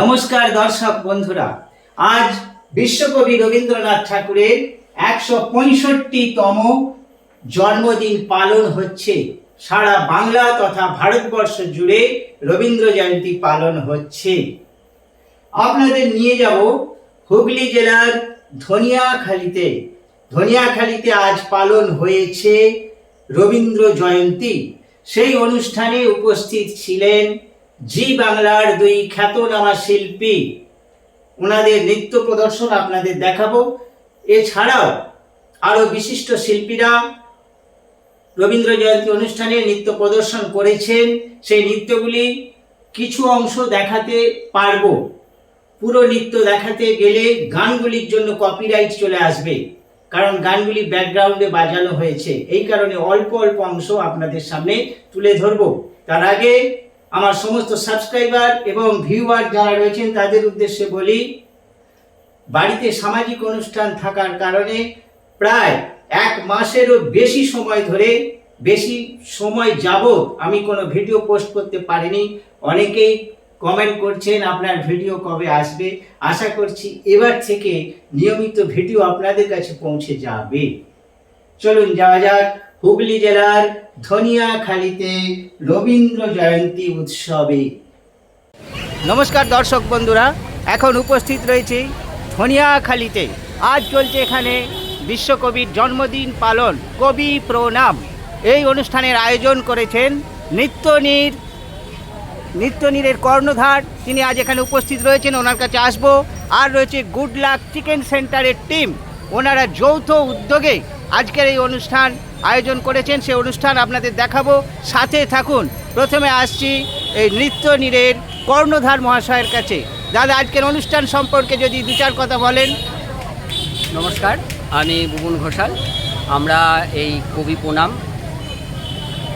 নমস্কার দর্শক বন্ধুরা, আজ বিশ্বকবি রবীন্দ্রনাথ ঠাকুরের একশো পঁয়ষট্টিতম জন্মদিন পালন হচ্ছে। সারা বাংলা তথা ভারতবর্ষ জুড়ে রবীন্দ্র জয়ন্তী পালন হচ্ছে। আপনাদের নিয়ে যাব হুগলি জেলার ধনিয়াখালীতে। ধনিয়াখালীতে আজ পালন হয়েছে রবীন্দ্র জয়ন্তী। সেই অনুষ্ঠানে উপস্থিত ছিলেন জি বাংলার দুই খ্যাতনামা শিল্পী ওনাদের নৃত্য প্রদর্শন আপনাদের দেখাবো। এছাড়াও আরও বিশিষ্ট শিল্পীরা রবীন্দ্র জয়ন্তী অনুষ্ঠানে নৃত্য প্রদর্শন করেছেন। সেই নৃত্যগুলি কিছু অংশ দেখাতে পারব। পুরো নৃত্য দেখাতে গেলে গানগুলির জন্য কপিরাইট চলে আসবে, কারণ গানগুলি ব্যাকগ্রাউন্ডে বাজানো হয়েছে। এই কারণে অল্প অল্প অংশ আপনাদের সামনে তুলে ধরবো। তার আগে আমার সমস্ত সাবস্ক্রাইবার এবং ভিউয়ার যারা রয়েছেন, তাদের উদ্দেশ্যে বলি, বাড়িতে সামাজিক অনুষ্ঠান থাকার কারণে প্রায় এক মাসেরও বেশি সময় ধরে, বেশি সময় যাবত আমি কোনো ভিডিও পোস্ট করতে পারিনি। অনেকেই কমেন্ট করছেন, আপনার ভিডিও কবে আসবে? আশা করছি এবার থেকে নিয়মিত ভিডিও আপনাদের কাছে পৌঁছে যাবে। চলুন যাওয়া যাক হুগলি জেলার ধনিয়াখালীতে রবীন্দ্র জয়ন্তী উৎসবে। নমস্কার দর্শক বন্ধুরা, এখন উপস্থিত রয়েছে ধনিয়াখালীতে। আজ চলছে এখানে বিশ্বকবির জন্মদিন পালন, কবি প্রণাম। এই অনুষ্ঠানের আয়োজন করেছেন নিত্যনীর, নিত্যনীরের কর্ণধার। তিনি আজ এখানে উপস্থিত রয়েছেন, ওনার কাছে আসব। আর রয়েছে গুড লাক চিকেন সেন্টারের টিম ওনারা যৌথ উদ্যোগে আজকের এই অনুষ্ঠান আয়োজন করেছেন সেই অনুষ্ঠান আপনাদের দেখাবো। সাথে থাকুন। প্রথমে আসছি এই নৃত্যনীরের কর্ণধার মহাশয়ের কাছে। দাদা আজকের অনুষ্ঠান সম্পর্কে যদি দু চার কথা বলেন। নমস্কার আমি বুবন ঘোষাল। আমরা এই কবি প্রণাম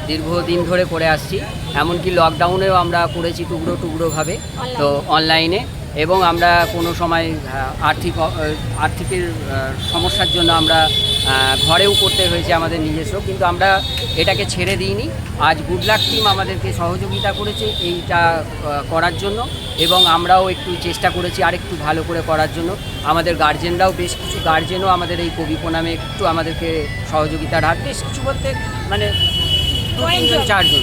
দীর্ঘদিন ধরে করে আসছি। এমনকি লকডাউনেও আমরা করেছি টুকরো টুকরোভাবে। তো অনলাইনে এবং আমরা কোনো সময় আর্থিক আর্থিকের সমস্যার জন্য আমরা ঘরেও করতে হয়েছে আমাদের নিজস্ব, কিন্তু আমরা এটাকে ছেড়ে দিইনি। আজ গুড লাক টিম আমাদেরকে সহযোগিতা করেছে এইটা করার জন্য এবং আমরাও একটু চেষ্টা করেছি আরেকটু ভালো করে করার জন্য। আমাদের গার্জেনরাও বেশ কিছু গার্জেনও আমাদের এই কবি প্রণামে একটু আমাদেরকে সহযোগিতার হাত, বেশ কিছু বলতে মানে দু তিনজন চারজন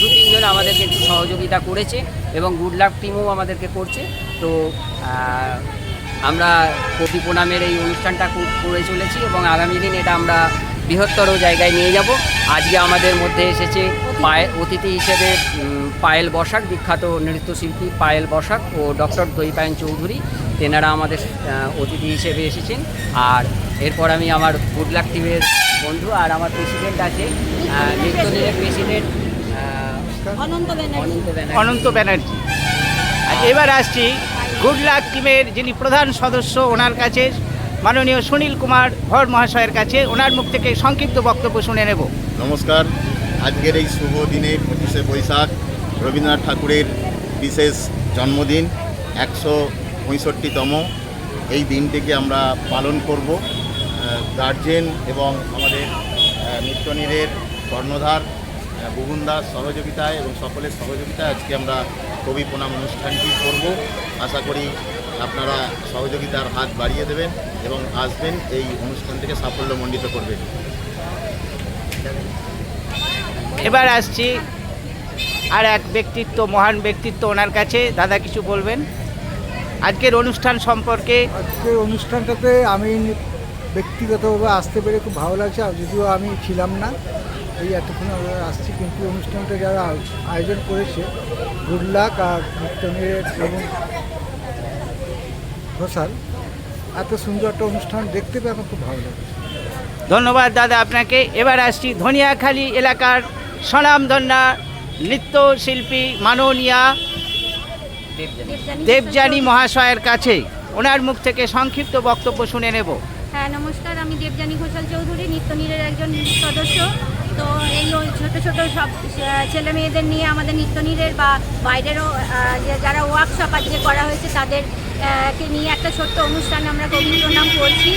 দু তিনজন আমাদেরকে একটু সহযোগিতা করেছে। এবং গুড লাক টিমও আমাদেরকে করছে। তো আমরা কবি প্রণামের এই অনুষ্ঠানটা করে চলেছি এবং আগামী দিন এটা আমরা বৃহত্তর জায়গায় নিয়ে যাব। আজকে আমাদের মধ্যে এসেছে পায়ে, অতিথি হিসেবে পায়েল বসাক, বিখ্যাত নৃত্যশিল্পী পায়েল বসাক ও ডক্টর দইপায়ন চৌধুরী। তেনারা আমাদের অতিথি হিসেবে এসেছেন। আর এরপর আমি আমার গুড লাক টিমের বন্ধু আর আমার প্রেসিডেন্ট আছে নৃত্যনীরের প্রেসিডেন্ট অনন্ত ব্যানার্জি। আর এবার আসছি গুড লাক টিমের যিনি প্রধান সদস্য ওনার কাছে। মাননীয় সুনীল কুমার ভর মহাশয়ের কাছে ওনার মুখ থেকে সংক্ষিপ্ত বক্তব্য শুনে নেব। নমস্কার। আজকের এই শুভ দিনে পঁচিশে বৈশাখ রবীন্দ্রনাথ ঠাকুরের বিশেষ জন্মদিন একশো পঁয়ষট্টিতম। এই দিনটিকে আমরা পালন করব। গার্জেন এবং আমাদের নৃত্যনীরের কর্ণধার। বুবুন দাস সহযোগিতায় এবং সকলের সহযোগিতায় আজকে আমরা কবি প্রণাম অনুষ্ঠানটি করব। আশা করি আপনারা সহযোগিতার হাত বাড়িয়ে দেবেন এবং আসবেন এই অনুষ্ঠানটিকে সাফল্যমণ্ডিত করবেন এবার আসছি আর এক ব্যক্তিত্ব মহান ব্যক্তিত্ব ওনার কাছে। দাদা কিছু বলবেন? আজকের অনুষ্ঠান সম্পর্কে? আজকের অনুষ্ঠানটাতে আমি ব্যক্তিগতভাবে আসতে পেরে খুব ভালো লাগছে আর যদিও আমি ছিলাম না এই এতক্ষণ আমরা আসছি কিন্তু অনুষ্ঠানটা যারা আয়োজন করেছে গুড লাক আর নিত্যনীরের এবং ঘোষাল এত সুন্দর একটা অনুষ্ঠান দেখতে পেয়ে আমার খুব ভালো লাগছে। ধন্যবাদ দাদা আপনাকে। এবার আসছি ধনিয়াখালী এলাকার স্বনামধন্যা নৃত্যশিল্পী মাননীয়া দেবযানী মহাশয়ের কাছে। ওনার মুখ থেকে সংক্ষিপ্ত বক্তব্য শুনে নেব। হ্যাঁ নমস্কার আমি দেবযানী ঘোষাল চৌধুরী নিত্যনীরের একজন সদস্য। তো এই ছোট ছোট সব ছেলে মেয়েদের নিয়ে আমাদের নিত্যনীরের বা বাইরেরও যে যারা ওয়ার্কশপ যে করা হয়েছে তাদের কে নিয়ে একটা ছোট্ট অনুষ্ঠান আমরা কবি প্রণাম করছি।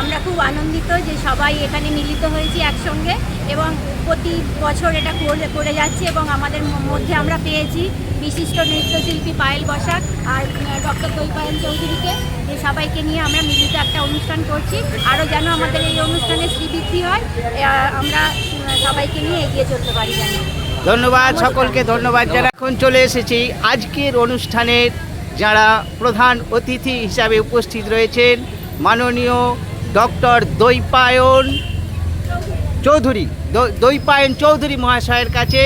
আমরা খুব আনন্দিত যে সবাই এখানে মিলিত হয়েছি একসঙ্গে এবং প্রতি বছর এটা করে করে যাচ্ছি এবং আমাদের মধ্যে আমরা পেয়েছি বিশিষ্ট নৃত্যশিল্পী পায়েল বসাক আর ডক্টর দৈপায়ন চৌধুরীকে। এই সবাইকে নিয়ে আমরা মিলিত একটা অনুষ্ঠান করছি। আরও যেন আমাদের এই অনুষ্ঠানে শ্রীবৃদ্ধি হয় আমরা সবাইকে নিয়ে এগিয়ে চলতে পারি ধন্যবাদ সকলকে ধন্যবাদ যারা এখন চলে এসেছি। আজকের অনুষ্ঠানের যারা প্রধান অতিথি হিসাবে উপস্থিত রয়েছেন মাননীয় ডক্টর দৈপায়ন চৌধুরী দৈপায়ন চৌধুরী মহাশয়ের কাছে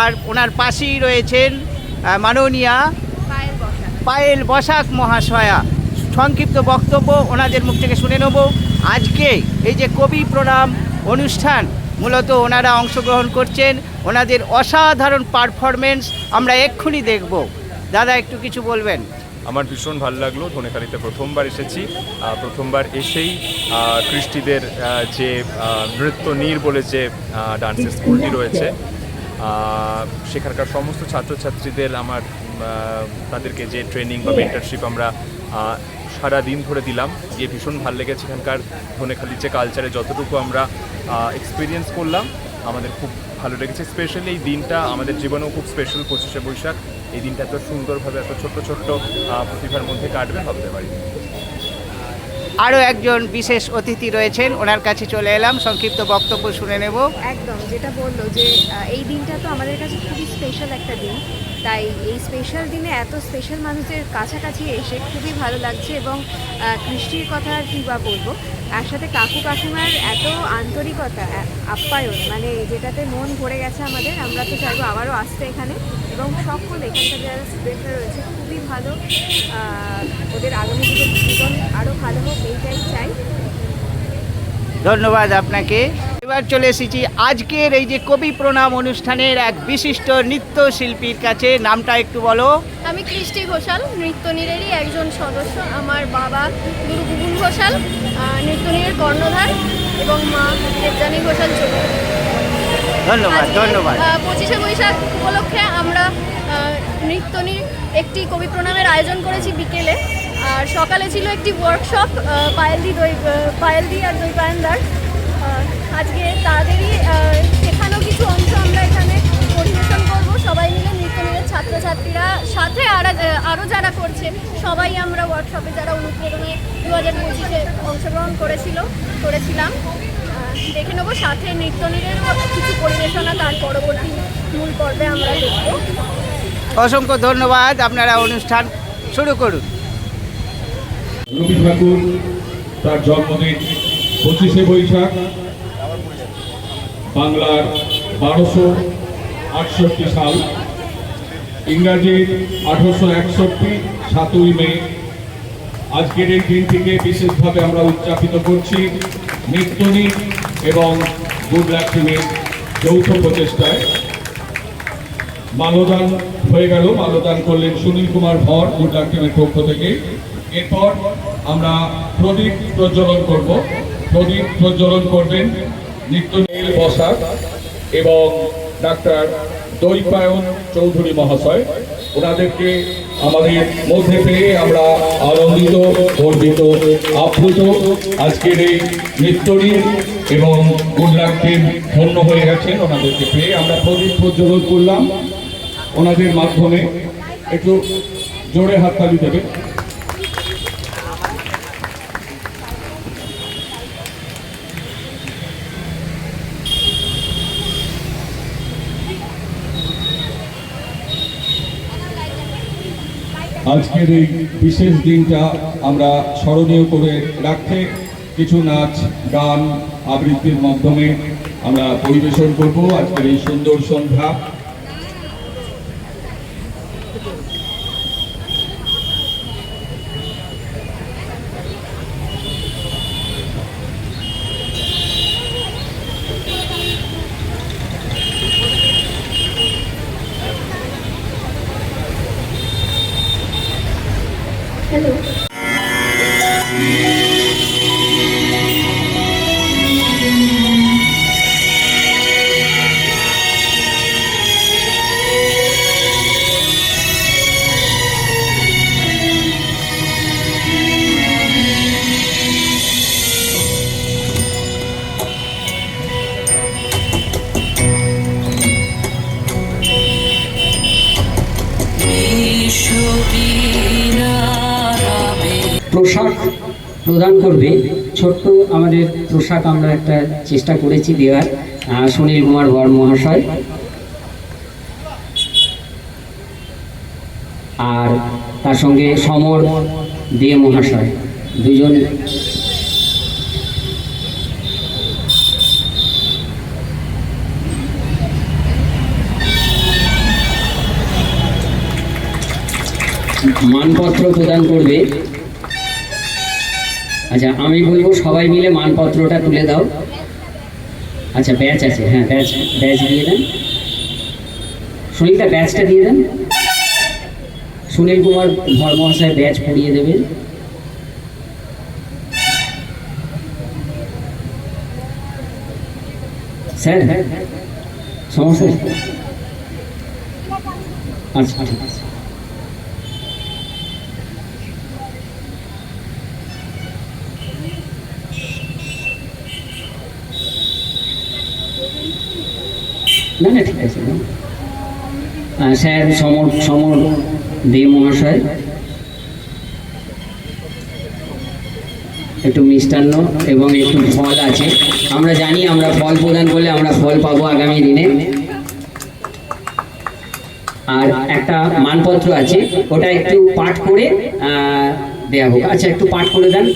আর ওনার পাশেই রয়েছেন মাননীয়া পায়েল বসাক মহাশয়া। সংক্ষিপ্ত বক্তব্য ওনাদের মুখ থেকে শুনে নেব। আজকে এই যে কবি প্রণাম অনুষ্ঠান মূলত ওনারা অংশগ্রহণ করছেন। ওনাদের অসাধারণ পারফরমেন্স আমরা এক্ষুনি দেখব। দাদা, একটু কিছু বলবেন? আমার ভীষণ ভালো লাগল। ধনেখালিতে প্রথমবার এসেছি। প্রথমবার এসেই কৃষ্টিদের যে নৃত্য নীর বলে যে ডান্সের স্কুলটি রয়েছে সেখানকার সমস্ত ছাত্রছাত্রীদের আমার তাদেরকে যে ট্রেনিং বা মেন্টারশিপ আমরা সারা দিন ধরে দিলাম। গিয়ে ভীষণ ভালো লেগেছে এখানকার ধনেখালির যে কালচারে যতটুকু আমরা এক্সপিরিয়েন্স করলাম, আমাদের খুব ভালো লেগেছে। স্পেশালি এই দিনটা আমাদের জীবনেও খুব স্পেশাল পঁচিশে বৈশাখ। এই দিনটা এত সুন্দরভাবে, এত ছোট্ট ছোট্ট প্রতিভার মধ্যে কাটবে, ভাবতে পারি আরও একজন বিশেষ অতিথি রয়েছেন, ওনার কাছে চলে এলাম, সংক্ষিপ্ত বক্তব্য শুনে নেব। একদম, যেটা বলল যে এই দিনটা তো আমাদের কাছে খুবই স্পেশাল একটা দিন। তাই এই স্পেশাল দিনে এত স্পেশাল মানুষের কাছাকাছি এসে খুবই ভালো লাগছে এবং কৃষ্টির কথা আর কী বা বলব, তার সাথে কাকু কাকিমার এত আন্তরিকতা আপ্যায়ন মানে যেটাতে মন ভরে গেছে আমাদের, আমরা তো চাইব আবারও আসতে এখানে। এবং সকল এখানকার যারা স্টুডেন্টরা রয়েছে খুবই ভালো। ওদের আগামী দিনের জীবন আরও ভালো হোক এইটাই চাই। ধন্যবাদ আপনাকে। এবার চলে এসেছি আজকের এই যে কবি প্রণাম অনুষ্ঠানের এক বিশিষ্ট নৃত্যশিল্পীর কাছে। নামটা একটু বলো। আমি কৃষ্টি ঘোষাল নৃত্য নৃত্যনীরেরই একজন সদস্য। আমার বাবা গুরু গুগুল ঘোষাল নৃত্যনীরের কর্ণধার এবং মা দেবজানী ঘোষাল চৌধুরী ধন্যবাদ ধন্যবাদ। পঁচিশে বৈশাখ উপলক্ষে আমরা নৃত্যনীর একটি কবি প্রণামের আয়োজন করেছি বিকেলে। আর সকালে ছিল একটি ওয়ার্কশপ পায়েলদি দই পায়েলদি আর দই পায়নদার আজকে তাদেরই শেখানো কিছু অংশ আমরা এখানে পরিবেশন করব। সবাই মিলে নৃত্যনীরের ছাত্রছাত্রীরা সাথে আর আরও যারা করছে সবাই আমরা ওয়ার্কশপে যারা অনুপ্রেরণায় দু হাজার পঁচিশে অংশগ্রহণ করেছিল করেছিলাম। দেখে নেব সাথে নৃত্যনীরের কিছু পরিবেশনা তার পরবর্তী মূল পর্বে আমরা দেখব। অসংখ্য ধন্যবাদ আপনারা অনুষ্ঠান শুরু করুন। রবি ঠাকুর তার জন্মদিন পঁচিশে বৈশাখ বাংলার বারোশো আটষট্টি সাল। ইংরাজির আঠারোশো একষট্টি সাতই মে। আজকের এই দিনটিকে বিশেষভাবে আমরা উদযাপিত করছি। নিত্যনী এবং গুড লাক্ষ্মীর যৌথ প্রচেষ্টায় মালদান হয়ে গেল। মালদান করলেন সুনীল কুমার ভর গুড লাক্ষ্মীর পক্ষ থেকে। এরপর আমরা প্রদীপ প্রজ্বলন করব। প্রদীপ প্রজ্বলন করবেন নিত্যনীল বসাক এবং ডাক্তার দৈপায়ন চৌধুরী মহাশয়। ওনাদেরকে আমাদের মধ্যে পেয়ে আমরা আনন্দিত, গর্বিত, আপ্লুত আজকের এই নৃত্যনীর এবং গুণরাক্ষীর ধন্য হয়ে গেছেন ওনাদেরকে পেয়ে। আমরা প্রদীপ প্রজ্বলন করলাম ওনাদের মাধ্যমে। একটু জোরে হাত হাততালি দেবে। আজকের এই বিশেষ দিনটা আমরা স্মরণীয় করে রাখতে কিছু নাচ, গান আবৃত্তির মাধ্যমে আমরা পরিবেশন করব। আজকের এই সুন্দর সন্ধ্যা। পোশাক প্রদান করবে। ছোট্ট আমাদের পোশাক আমরা একটা চেষ্টা করেছি দেওয়ার। সুনীল কুমার বর মহাশয়। আর তার সঙ্গে সমর দে মহাশয়। দুজন মানপত্র প্রদান করবে। আচ্ছা আমি বলব সবাই মিলে মানপত্রটা তুলে দাও। আচ্ছা ব্যাচ আছে হ্যাঁ ব্যাচ ব্যাচ দিয়ে দেন। সুনীলটা ব্যাচটা দিয়ে দেন। সুনীল কুমার ভর মহাশয় ব্যাচ পড়িয়ে দেবেন স্যার, সমস্যা? আচ্ছা ঠিক আছে। না না, ঠিক আছে। স্যার, সমর সমর দে মহাশয়। একটু মিষ্টান্ন এবং একটু ফল আছে। আমরা জানি আমরা ফল প্রদান করলে আমরা ফল পাবো আগামী দিনে। আর একটা মানপত্র আছে, ওটা একটু পাঠ করে দেয়া হোক। আচ্ছা একটু পাঠ করে দেন।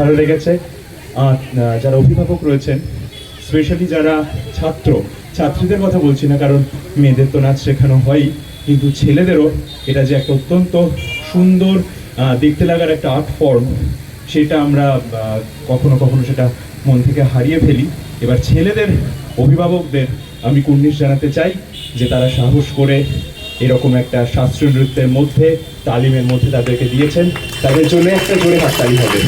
ভালো লেগেছে। আর যারা অভিভাবক রয়েছেন স্পেশালি যারা ছাত্র, ছাত্রীদের কথা বলছি না, কারণ মেয়েদের তো নাচ শেখানো হয়ই। কিন্তু ছেলেদেরও এটা যে একটা অত্যন্ত সুন্দর দেখতে লাগার একটা আর্ট ফর্ম, সেটা আমরা কখনো কখনো সেটা মন থেকে হারিয়ে ফেলি। এবার ছেলেদের অভিভাবকদের আমি কুর্নিশ জানাতে চাই যে তারা সাহস করে এরকম একটা শাস্ত্রীয় নৃত্যের মধ্যে, তালিমের মধ্যে তাদেরকে দিয়েছেন। তাদের জন্য একটা জোরে হাততালি হবে।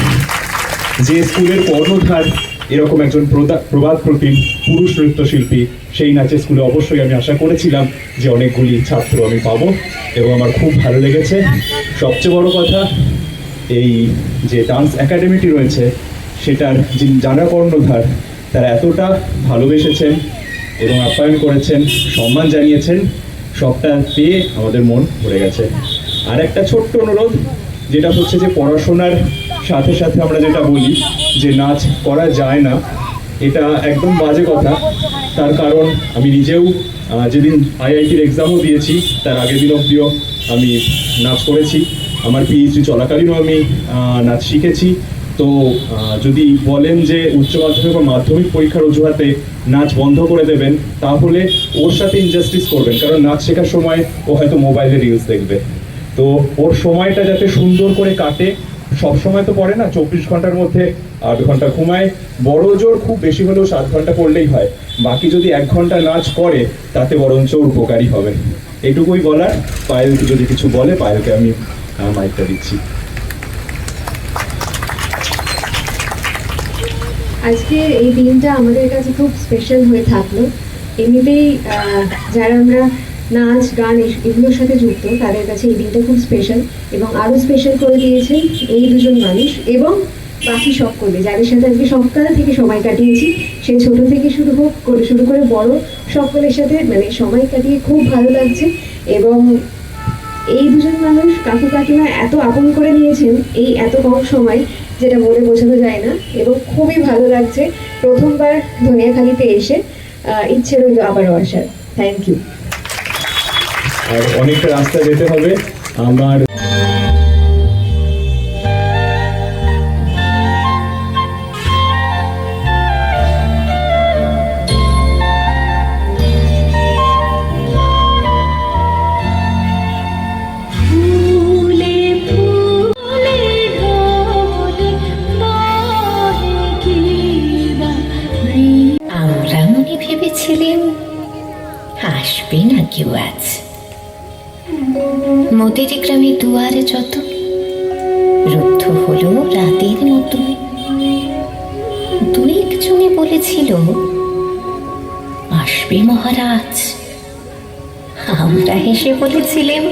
যে স্কুলের কর্ণধার এরকম একজন প্রবাদ প্রতিম পুরুষ নৃত্যশিল্পী, সেই নাচের স্কুলে অবশ্যই আমি আশা করেছিলাম যে অনেকগুলি ছাত্র আমি পাবো এবং আমার খুব ভালো লেগেছে। সবচেয়ে বড় কথা, এই যে ডান্স একাডেমিটি রয়েছে, সেটার যিনি যারা কর্ণধার, তারা এতটা ভালোবেসেছেন এবং আপ্যায়ন করেছেন, সম্মান জানিয়েছেন, সবটা পেয়ে আমাদের মন ভরে গেছে। আর একটা ছোট্ট অনুরোধ, যেটা হচ্ছে যে পড়াশোনার সাথে সাথে আমরা যেটা বলি যে নাচ করা যায় না, এটা একদম বাজে কথা। তার কারণ আমি নিজেও যেদিন আইআইটির এক্সামও দিয়েছি, তার আগের দিন অবধিও আমি নাচ করেছি। আমার পিএইচডি চলাকালীনও আমি নাচ শিখেছি। তো যদি বলেন যে উচ্চ মাধ্যমিক বা মাধ্যমিক পরীক্ষার অজুহাতে নাচ বন্ধ করে দেবেন, তাহলে ওর সাথে ইনজাস্টিস করবেন। কারণ নাচ শেখার সময় ও হয়তো মোবাইলে রিলস দেখবে। তো ওর সময়টা যাতে সুন্দর করে কাটে সব সময় তো পড়ে না, চব্বিশ ঘণ্টার মধ্যে আট ঘণ্টা ঘুমায়। বড় জোর খুব বেশি হলেও সাত ঘণ্টা করলেই হয়। বাকি যদি এক ঘণ্টা নাচ করে, তাতে বরঞ্চ উপকারী হবে। এটুকুই বলার। পায়েল যদি কিছু বলে, পায়েলকে আমি মাইকটা দিচ্ছি। আজকে এই দিনটা আমাদের কাছে খুব স্পেশাল হয়ে থাকল। এমনিতেই যারা আমরা নাচ, গান এগুলোর সাথে যুক্ত। তাদের কাছে এই দিনটা খুব স্পেশাল এবং আরও স্পেশাল করে দিয়েছেন এই দুজন মানুষ এবং বাকি সকলে যাদের সাথে আজকে সকাল থেকে সময় কাটিয়েছি সেই ছোট থেকে শুরু হোক, করে শুরু করে বড় সকলের সাথে মানে সময় কাটিয়ে খুব ভালো লাগছে এবং এই দুজন মানুষ কাকু কাকিমা এত আপন করে নিয়েছেন এই এত কম সময় যেটা বলে বোঝানো যায় না এবং খুবই ভালো লাগছে। প্রথমবার ধনিয়াখালিতে এসে ইচ্ছে রইল আবারও আসার। থ্যাংক ইউ আর অনেকটা রাস্তা যেতে হবে। আমার একজনে বলেছিল আসবে মহারাজ। আমরা হেসে বলেছিলাম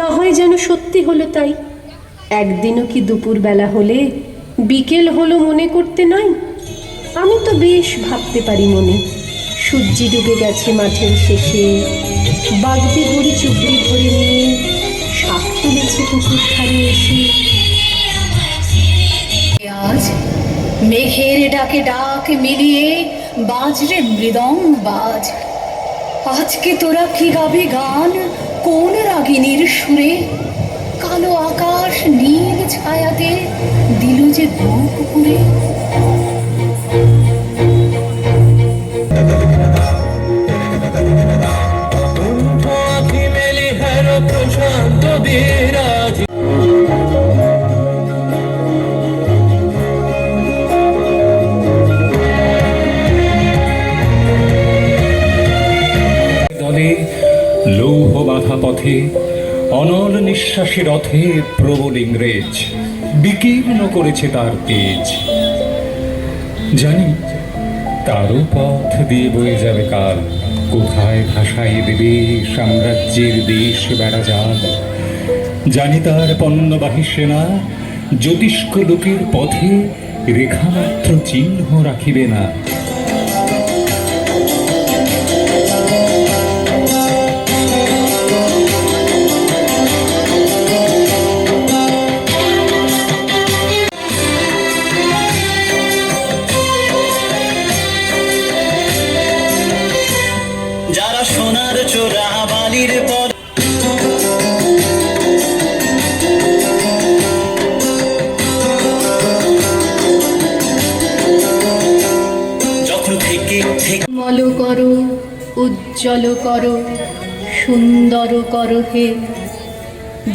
না হয় যেন সত্যি হলো তাই। একদিনও কি দুপুর বেলা হলে বিকেল হলো মনে করতে নাই? আমি তো বেশ ভাবতে পারি মনে। সূর্যি ডুবে গেছে মাঠের শেষে। বাগদি বুড়ি চুবড়ি ধরে নিয়ে শাক তুলেছে পুকুর ধারে এসে। আজ মেঘের ডাকে ডাক মিলিয়ে বাজরে মৃদং বাজ। আজকে তোরা কি গাবি গান? কোন রাগিনীর সুরে কালো আকাশ নীল ছায়াতে দিল যে বুক পথে, অনল নিঃশ্বাসী রথে প্রবল ইংরেজ বিকীর্ণ করেছে তার তেজ। জানি তারও পথ দিয়ে বয়ে যাবে কাল, কোথায় ভাসাই দেবে সাম্রাজ্যের দেশ বেড়া যান জানি তার পণ্যবাহী সেনা জ্যোতিষ্ক লোকের পথে রেখামাত্র চিহ্ন রাখিবে না। উজ্জ্বল করো, সুন্দর করো হে।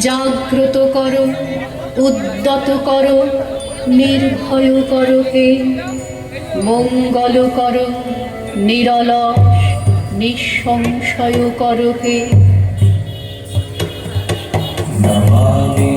জাগ্রত করো, উদ্যত করো, নির্ভয় করো হে। মঙ্গল করো, নিরলস, নিঃসংশয় করো হে। বহে